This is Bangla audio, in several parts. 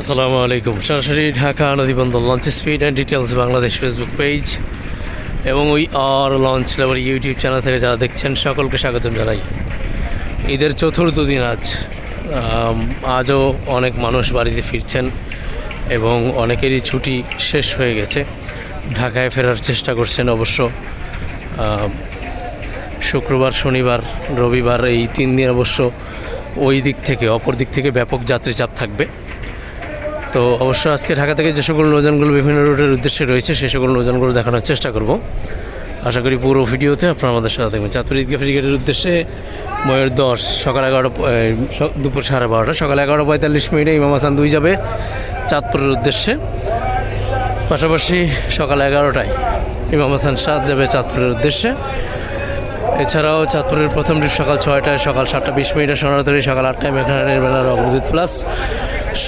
আসসালামু আলাইকুম। সরাসরি Dhaka নদীবন্দর launch speed and details Bangladesh Facebook page এবং ওই আর লঞ্চ লেবার ইউটিউব চ্যানেল থেকে যারা দেখছেন, সকলকে স্বাগতম জানাই। ঈদের চতুর্থ দিন আজ। আজও অনেক মানুষ বাড়িতে ফিরছেন এবং অনেকেরই ছুটি শেষ হয়ে গেছে। ঢাকায় ফেরার চেষ্টা করছেন অবশ্য। শুক্রবার, শনিবার, রবিবার এই তিন দিন অবশ্য ওই দিক থেকে, অপর দিক থেকে ব্যাপক যাত্রী চাপ থাকবে। তো অবশ্য আজকে ঢাকা থেকে যে সকল নৌযানগুলো বিভিন্ন রুটের উদ্দেশ্যে রয়েছে, সেই সকল নৌযানগুলো দেখানোর চেষ্টা করব। আশা করি পুরো ভিডিওতে আপনারা আমাদের সাথে থাকবেন। চাঁদপুর ঈদগাহ ফেরিগেটের উদ্দেশ্যে ময়ের দশ, সকাল এগারোটা দুপুর সাড়ে বারোটা, সকাল এগারোটা পঁয়তাল্লিশ মিনিটে ইমাম হাসান দুই যাবে চাঁদপুরের উদ্দেশ্যে। পাশাপাশি সকাল এগারোটায় ইমাম হাসান সাত যাবে চাঁদপুরের উদ্দেশ্যে। এছাড়াও চাঁদপুরের প্রথম সকাল ছয়টায় সকাল সাতটা বিশ মিনিটে সোনারতরি সকাল আটটায় মেঘনারের বেলার অগ্রদূত প্লাস।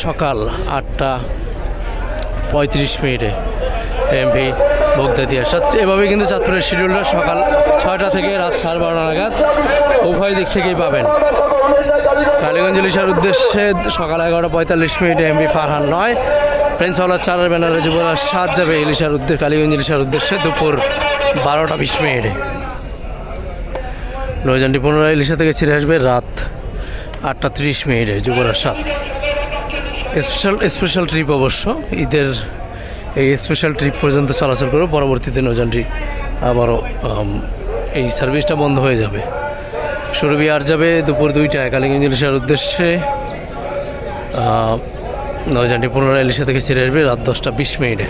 সকাল আটটা পঁয়ত্রিশ মিনিটে এমভি বগদাদি আসাদ এভাবে কিন্তু চাঁদপুরের শিডিউলটা সকাল ছয়টা থেকে রাত সাড়ে বারোটা নাগাদ উভয় দিক থেকেই পাবেন। কালীগঞ্জ ইলিশার উদ্দেশ্যে সকাল এগারোটা পঁয়তাল্লিশ মিনিটে এমবি ফারহান নয়। প্রিন্স হলার চারের ব্যানারে যুবরাজ সাত যাবে ইলিশার উদ্দেশ্যে কালীগঞ্জ ইলিশার উদ্দেশ্যে দুপুর বারোটা বিশ মিনিটে। নৌযানটি পুনরায় ইলিশা থেকে ছেড়ে আসবে রাত আটটা তিরিশ মিনিটে যুবরাজ সাত। স্পেশাল স্পেশাল ট্রিপ অবশ্য। ঈদের এই স্পেশাল ট্রিপ পর্যন্ত চলাচল করবে। পরবর্তীতে নৌযানটি আবারও এই সার্ভিসটা বন্ধ হয়ে যাবে। সুরভি আর যাবে দুপুর দুইটায় কালিগঞ্জ ইলিশার উদ্দেশ্যে। আহ, নৌযানটি পুনরায় ইলিশা থেকে ছেড়ে আসবে রাত দশটা বিশ মিনিটে।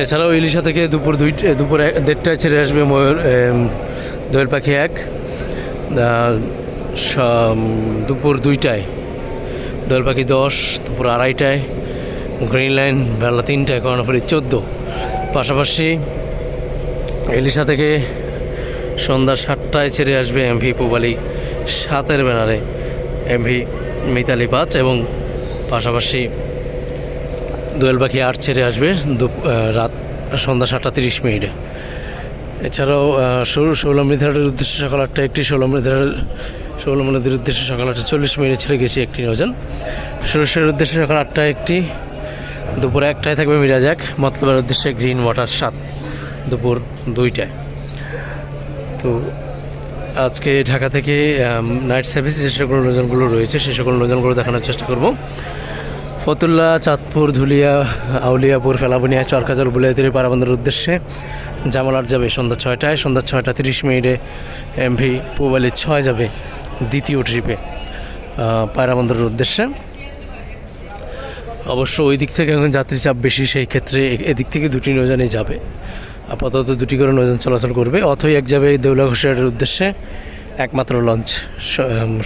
এছাড়াও ইলিশা থেকে দুপুর দুইটা দুপুর দেড়টায় ছেড়ে আসবে ময়ূর দোয়েল পাখি এক। দুপুর দুইটায়। দোয়েল পাখি দশ, দুপুর আড়াইটায়, গ্রিন লাইন, বেলা তিনটায়, কর্ণফুলি চোদ্দ। পাশাপাশি এলিশা থেকে সন্ধ্যা সাতটায় ছেড়ে আসবে এমভি পুবালি সাতের ব্যানারে। এমভি মিতালি পাঁচ এবং পাশাপাশি দোয়েল পাখি আট ছেড়ে আসবে রাত সন্ধ্যা সাতটা তিরিশ মিনিটে। এছাড়াও ষোলমৃধারের উদ্দেশ্যে সকাল আটটা একটি ষোলমৃধারের ষোলমৃধির উদ্দেশ্যে সকাল আটটা চল্লিশ মিনিটে ছেড়ে গেছি একটি নৌযান সুরেশের উদ্দেশ্যে সকাল আটটায় একটি, দুপুর একটায় থাকবে মিরাজ এক মতলবের উদ্দেশ্যে গ্রিন ওয়াটার সাত, দুপুর দুইটায়। তো আজকে ঢাকা থেকে নাইট সার্ভিস যে সকল নৌযানগুলো রয়েছে সেই সকল নৌযানগুলো দেখানোর চেষ্টা করব। ফতুল্লা, চাঁদপুর, ধুলিয়া, আউলিয়াপুর, ফেলাবনিয়া, চরকাজল বুলিয়াতির পারাবন্দের উদ্দেশ্যে জামালার যাবে সন্ধ্যা ছয়টায়। সন্ধ্যা ছয়টা তিরিশ মিনিটে এমভি পুবালি ছয় যাবে দ্বিতীয় ট্রিপে পায়রাবন্দরের উদ্দেশ্যে। অবশ্য ওই দিক থেকে এখন যাত্রী চাপ বেশি, সেই ক্ষেত্রে এদিক থেকে দুটি নৌযানই যাবে। আপাতত দুটি করে নৌযান চলাচল করবে, অথই এক যাবে দেউলা ঘোষের উদ্দেশ্যে। একমাত্র লঞ্চ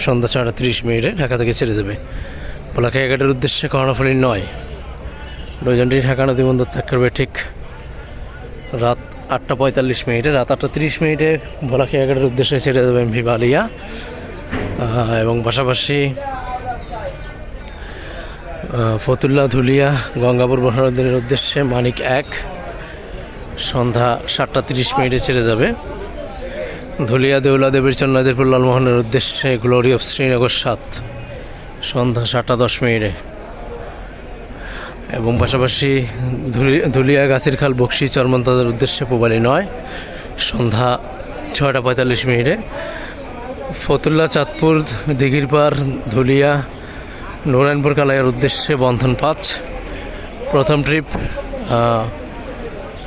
সন্ধ্যা ছটা তিরিশ মিনিটে ঢাকা থেকে ছেড়ে দেবে। ভোলাখাইঘাটের উদ্দেশ্যে কর্ণফুলি নয়। নৌযানটি ঢাকা নদী বন্দর ত্যাগ করবে ঠিক রাত আটটা পঁয়তাল্লিশ মিনিটে। রাত আটটা তিরিশ মিনিটে ভোলাখাইঘাটের উদ্দেশ্যে ছেড়ে দেবে এমভি বালিয়া। এবং পাশাপাশি ফতুল্লা, ধুলিয়া, গঙ্গাপুর বহারুদ্দিনের উদ্দেশ্যে মানিক এক সন্ধ্যা সাতটা তিরিশ মিনিটে ছেড়ে যাবে। ধুলিয়া, দেউলা, দেবীর চন্নাদেরপুর লালমোহনের উদ্দেশ্যে গ্লোরি অফ শ্রীনগর সাত। সন্ধ্যা সাতটা দশ মিনিটে। এবং পাশাপাশি ধুলি- ধুলিয়া গাছের খাল বক্সি চরমন্তাদের উদ্দেশ্যে পুবালি নয়, সন্ধ্যা ছয়টা পঁয়তাল্লিশ মিনিটে। ফতুল্লা, চাঁদপুর দিঘির পার ধুলিয়া নারায়ণপুর কালাইয়ের উদ্দেশ্যে বন্ধন পাঁচ। প্রথম ট্রিপ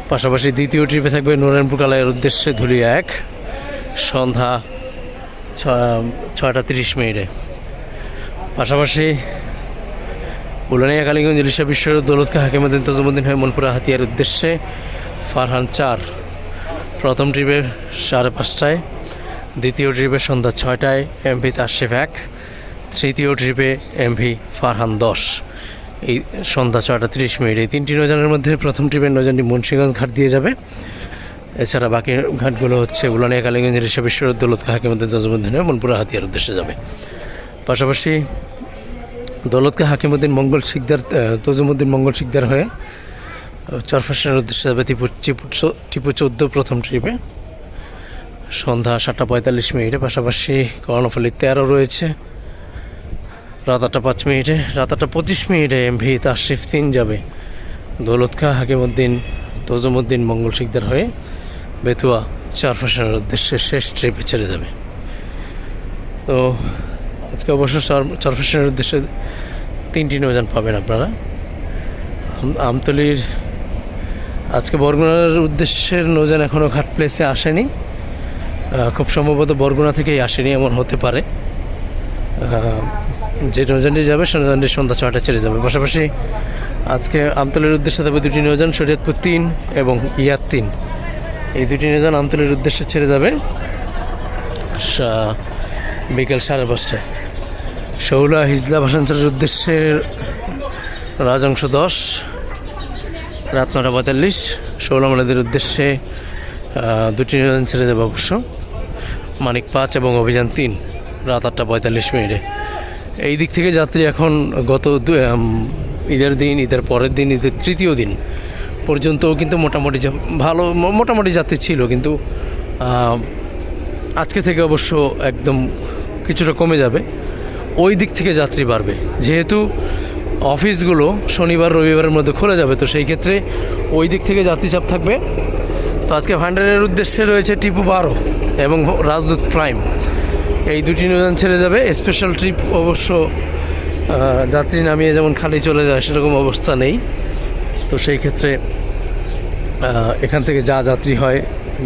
পাশাপাশি দ্বিতীয় ট্রিপে থাকবে নারায়ণপুর কালাইয়ের উদ্দেশ্যে ধুলিয়া এক, সন্ধ্যা ছয়টা তিরিশ মিনিটে। পাশাপাশি উলানিয়া কালীগঞ্জ ইলিশা বিশ্বের দৌলতকে হাকিমুদ্দিন তজমুদ্দিন হয়ে মনপুরা হাতিয়ার উদ্দেশ্যে ফারহান চার। প্রথম ট্রিপে সাড়ে পাঁচটায়, দ্বিতীয় ট্রিপে সন্ধ্যা ছয়টায়, এমভি তাশিফ এক, তৃতীয় ট্রিপে এমভি ফারহান দশ। এই সন্ধ্যা ছয়টা তিরিশ মিনিট। এই তিনটি নৌযানের মধ্যে প্রথম ট্রিপের নৌযানটি মুন্সিগঞ্জ ঘাট দিয়ে যাবে। এছাড়া বাকি ঘাটগুলো হচ্ছে উলানিয়া কালীগঞ্জ ইলিশা বিশ্বের দৌলতকে হাকিমুদ্দিন তজমুদ্দিন হয়ে মনপুরা হাতিয়ার উদ্দেশ্যে যাবে। পাশাপাশি দৌলতকে হাকিমুদ্দিন মঙ্গল শিকদার তজুমুদ্দিন মঙ্গল শিকদার হয়ে আহ, চরফাশনের উদ্দেশ্যে যাবে টিপু টিপু চোদ্দ প্রথম ট্রিপে। সন্ধ্যা সাতটা পঁয়তাল্লিশ মিনিটে পাশাপাশি কর্ণফুলি তেরো রয়েছে। রাত আটটা পাঁচ মিনিটে রাত আটটা পঁচিশ মিনিটে এম এমভি তাশরিফ তিন যাবে। দৌলত খা হাকিমুদ্দিন তজুমুদ্দিন মঙ্গল শিকদার হয়ে বেতুয়া চার ফাঁসানোর উদ্দেশ্যে শেষ ট্রিপে ছেড়ে যাবে। তো আজকে অবশ্য চার চার উদ্দেশ্যে তিনটি নৌযান পাবেন আপনারা। আম- আমতলির আজকে বরগুনার উদ্দেশ্যের নৌযান এখনও ঘাট প্লেসে আসেনি। খুব সম্ভবত বরগুনা থেকেই আসেনি, এমন হতে পারে। যে নৌযানটি যাবে সে নৌযানটি সন্ধ্যা ছয়টা ছেড়ে যাবে। পাশাপাশি আজকে আমতলের উদ্দেশ্যে যাবে দুটি নৌযান শরীয়তপুর তিন এবং ইয়ার তিন। এই দুটি নৌযান আমতলের উদ্দেশ্যে ছেড়ে যাবে বিকেল সাড়ে পাঁচটায় শৌলা হিজলা ভাষাঞ্চলের উদ্দেশ্যে রাজংশ দশ, রাত নটা পঁয়তাল্লিশ। শৌলা মালাদের উদ্দেশ্যে দুটি নৌযান ছেড়ে যাবে অবশ্য। মানিক পাঁচ এবং অভিযান তিন, রাত আটটা পঁয়তাল্লিশ মিনিটে। এই দিক থেকে যাত্রী এখন গত ঈদের দিন, ঈদের পরের দিন, ঈদের তৃতীয় দিন পর্যন্তও কিন্তু মোটামুটি ভালো মোটামুটি যাত্রী ছিল কিন্তু আজকে থেকে অবশ্য একদম কিছুটা কমে যাবে। ওই দিক থেকে যাত্রী বাড়বে। যেহেতু অফিসগুলো শনিবার, রবিবারের মধ্যে খোলা যাবে, তো সেই ক্ষেত্রে ওই দিক থেকে যাত্রী চাপ থাকবে। তো আজকে ভান্ডারের উদ্দেশ্যে রয়েছে টিপু বারো এবং রাজদূত প্রাইম। এই দুটি নৌযান ছেড়ে যাবে। স্পেশাল ট্রিপ অবশ্য যাত্রী নামিয়ে যেমন খালি চলে যায়, সেরকম অবস্থা নেই। তো সেই ক্ষেত্রে এখান থেকে যা যাত্রী হয়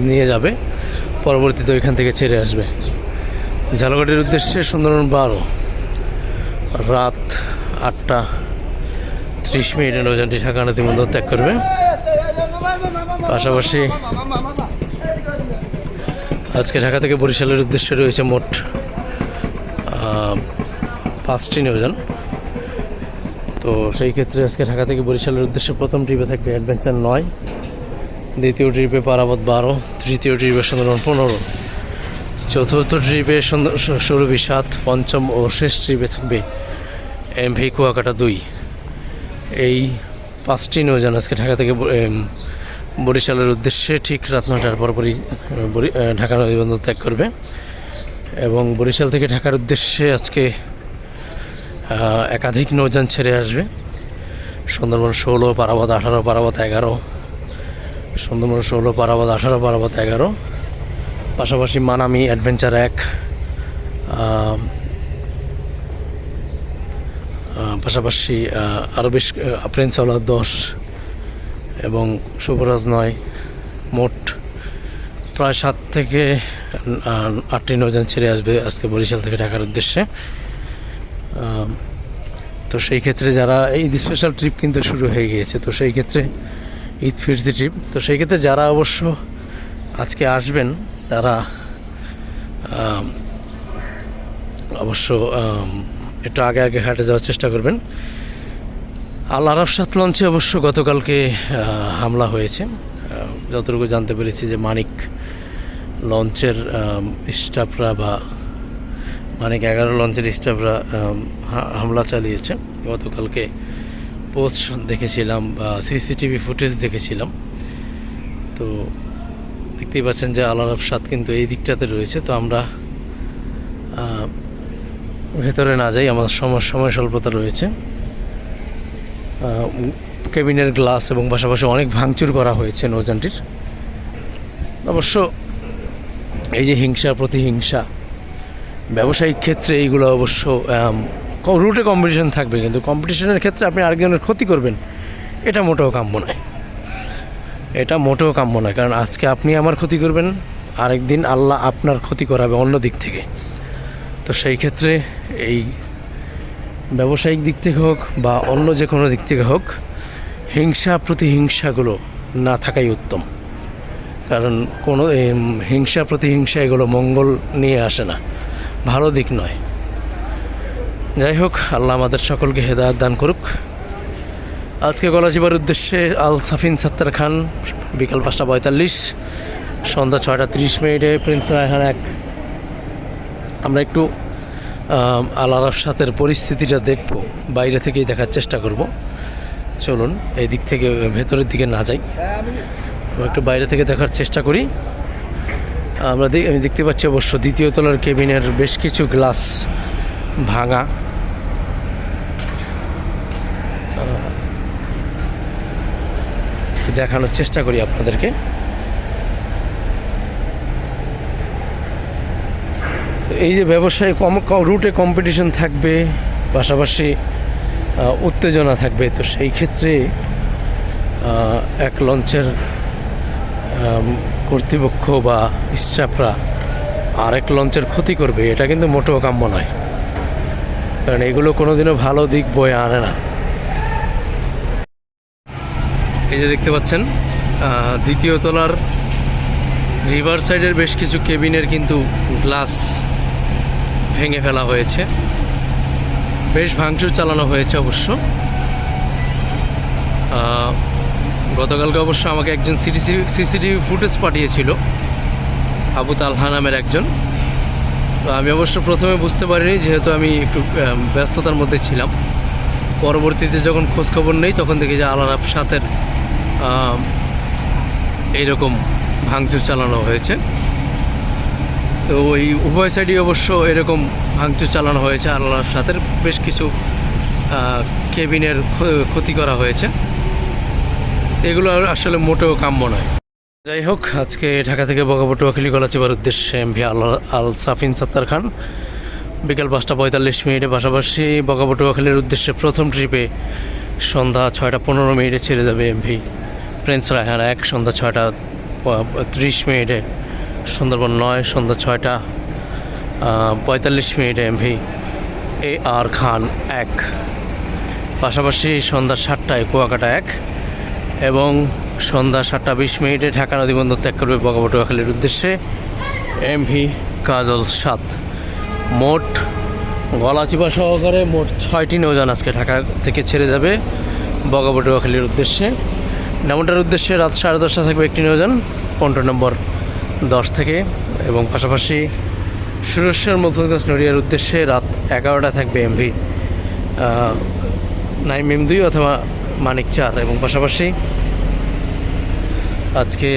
নিয়ে যাবে। পরবর্তীতে ওইখান থেকে ছেড়ে আসবে। ঝালকাঠির উদ্দেশ্যে সুন্দরবন বারো। রাত আটটা ত্রিশ মিনিটে নৌযানটি ঢাকা নদী বন্দর ত্যাগ করবে। পাশাপাশি আজকে ঢাকা থেকে বরিশালের উদ্দেশ্যে রয়েছে মোট পাঁচটি নৌযান তো সেই ক্ষেত্রে আজকে ঢাকা থেকে বরিশালের উদ্দেশ্যে প্রথম ট্রিপে থাকবে অ্যাডভেঞ্চার নয়, দ্বিতীয় ট্রিপে পারাবত বারো, তৃতীয় ট্রিপে সুন্দরবন পনেরো। চতুর্থ ট্রিপে সৌরভী সাত পঞ্চম ও শেষ ট্রিপে থাকবে এম এমভি কুয়াকাটা দুই। এই পাঁচটি নৌযান আজকে ঢাকা থেকে বরিশালের উদ্দেশ্যে ঠিক রাত নটার পরপরই ঢাকা নদীবন্দর ত্যাগ করবে এবং বরিশাল থেকে ঢাকার উদ্দেশ্যে আজকে একাধিক নৌযান ছেড়ে আসবে। সুন্দরবন ষোলো, পারাবত আঠারো, পারাবত এগারো। সুন্দরবন ষোলো, পারাবত আঠারো, পারাবত এগারো। পাশাপাশি মানামি অ্যাডভেঞ্চার এক পাশাপাশি আরও বেশ প্রিন্সওয়ালা দশ এবং শুভরাজ নয়, মোট প্রায় সাত থেকে আটটি নজন ছেড়ে আসবে আজকে বরিশাল থেকে ঢাকার উদ্দেশ্যে। তো সেই ক্ষেত্রে যারা, এই স্পেশাল ট্রিপ কিন্তু শুরু হয়ে গিয়েছে, তো সেই ক্ষেত্রে ঈদ ফিরতি ট্রিপ তো সেই ক্ষেত্রে যারা অবশ্য আজকে আসবেন তারা অবশ্য একটু আগে আগে হাটে যাওয়ার চেষ্টা করবেন। আল আরব সাত লঞ্চে অবশ্য গতকালকে হামলা হয়েছে। যতটুকু জানতে পেরেছি যে মানিক লঞ্চের স্টাফরা বা মানিক এগারো লঞ্চের স্টাফরা হামলা চালিয়েছে। গতকালকে পোস্ট দেখেছিলাম বা সিসিটিভি ফুটেজ দেখেছিলাম। তো দেখতেই পাচ্ছেন যে আল আরব সাত কিন্তু এই দিকটাতে রয়েছে, তো আমরা ভেতরে না যাই আমাদের সময় সময় স্বল্পতা রয়েছে। কেবিনের গ্লাস এবং পাশাপাশি অনেক ভাঙচুর করা হয়েছে নৌযানটির। অবশ্য এই যে হিংসা, প্রতিহিংসা, ব্যবসায়িক ক্ষেত্রে এইগুলো অবশ্য রুটে কম্পিটিশন থাকবে, কিন্তু কম্পিটিশনের ক্ষেত্রে আপনি আরেকজনের ক্ষতি করবেন, এটা মোটেও কাম্য নয়। এটা মোটেও কাম্য নয়, কারণ আজকে আপনি আমার ক্ষতি করবেন, আরেকদিন আল্লাহ আপনার ক্ষতি করাবে অন্য দিক থেকে। তো সেই ক্ষেত্রে এই ব্যবসায়িক দিক থেকে হোক বা অন্য যে কোনো দিক থেকে হোক, হিংসা প্রতিহিংসাগুলো না থাকাই উত্তম। কারণ কোনো হিংসা প্রতিহিংসা এগুলো মঙ্গল নিয়ে আসে না, ভালো দিক নয়। যাই হোক, আল্লাহ আমাদের সকলকে হেদায়ত দান করুক। আজকে গলা গলাচিবার উদ্দেশ্যে আল সাফিন সাত্তার খান, বিকাল পাঁচটা পঁয়তাল্লিশ, সন্ধ্যা ছয়টা তিরিশ মিনিটে প্রিন্স রায়হান এক। আমরা একটু আল আরব সাথের পরিস্থিতিটা দেখব, বাইরে থেকেই দেখার চেষ্টা করব। চলুন, এই দিক থেকে ভেতরের দিকে না যাই। একটু বাইরে থেকে দেখার চেষ্টা করি। আমরা আমি দেখতে পাচ্ছি অবশ্য দ্বিতীয় তলার কেবিনের বেশ কিছু গ্লাস ভাঙা। দেখানোর চেষ্টা করি আপনাদেরকে। এই যে ব্যবসায় কম রুটে কম্পিটিশন থাকবে, পাশাপাশি উত্তেজনা থাকবে, তো সেই ক্ষেত্রে এক লঞ্চের কর্তৃপক্ষ বা স্টাফরা আরেক লঞ্চের ক্ষতি করবে। এটা কিন্তু মোটেও কাম্য নয়। কারণ এগুলো কোনোদিনও ভালো দিক বয়ে আনে না। এই যে দেখতে পাচ্ছেন দ্বিতীয় তলার রিভার সাইডের বেশ কিছু কেবিনের কিন্তু গ্লাস ভেঙে ফেলা হয়েছে। বেশ ভাঙচুর চালানো হয়েছে অবশ্য। গতকালকে অবশ্য আমাকে একজন সিটিসি সিসিটিভি ফুটেজ পাঠিয়েছিল আবু তালহা নামের একজন। তো আমি অবশ্য প্রথমে বুঝতে পারিনি যেহেতু আমি একটু ব্যস্ততার মধ্যে ছিলাম। পরবর্তীতে যখন খোঁজখবর নেই তখন দেখি যে আলারাপ সাথের আহ, এইরকম ভাঙচুর চালানো হয়েছে। তো ওই উভয় সাইডই অবশ্য এরকম ভাঙচুর চালানো হয়েছে আল্লাহর সাথে বেশ কিছু কেবিনের ক্ষতি করা হয়েছে। এগুলো আসলে মোটেও কাম্য নয়। যাই হোক, আজকে ঢাকা থেকে বগাবটুয়াখালী গলাচিবার উদ্দেশ্যে এমভি আল আল সাফিন সত্তার খান। বিকাল পাঁচটা পঁয়তাল্লিশ মিনিটে পাশাপাশি বগাবটুয়াখালীর উদ্দেশ্যে প্রথম ট্রিপে সন্ধ্যা ছয়টা পনেরো মিনিটে ছেড়ে যাবে এমভি প্রিন্স রায়হান এক, সন্ধ্যা ছয়টা ত্রিশ মিনিটে। সুন্দরবন নয়, সন্ধ্যা ছয়টা পঁয়তাল্লিশ মিনিটে এমভি এ আর খান এক। পাশাপাশি সন্ধ্যা সাতটায় কুয়াকাটা এক এবং সন্ধ্যা সাতটা বিশ মিনিটে ঢাকা নদী বন্দর ত্যাগ করবে বগাবটুয়াখালীর উদ্দেশ্যে এমভি কাজল সাত। মোট গলাচিপা সহকারে মোট ছয়টি নৌযান আজকে ঢাকা থেকে ছেড়ে যাবে বগাবটুয়াখালীর উদ্দেশ্যে। ডামোটার উদ্দেশ্যে রাত সাড়ে দশটা থাকবে একটি নৌযান পনেরো নম্বর দশ থেকে, এবং পাশাপাশি সুরেশ্বর মধ্যদাস নড়িয়ার উদ্দেশ্যে রাত এগারোটা থাকবে এমভি নাইম এম দুই অথবা মানিক চার, এবং পাশাপাশি আজকে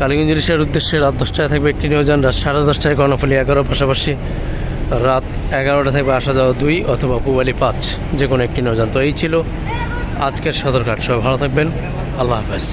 কালীগঞ্জ রিসার উদ্দেশ্যে রাত দশটায় থাকবে একটি নিয়োজন, রাত সাড়ে দশটায় কর্ণফুলি এগারো, পাশাপাশি রাত এগারোটা থাকবে আসা যাওয়া দুই অথবা পুবালি পাঁচ, যে কোনো একটি নৌযান তো এই ছিল আজকের সদরঘাট সবাই ভালো থাকবেন। আল্লাহ হাফেজ।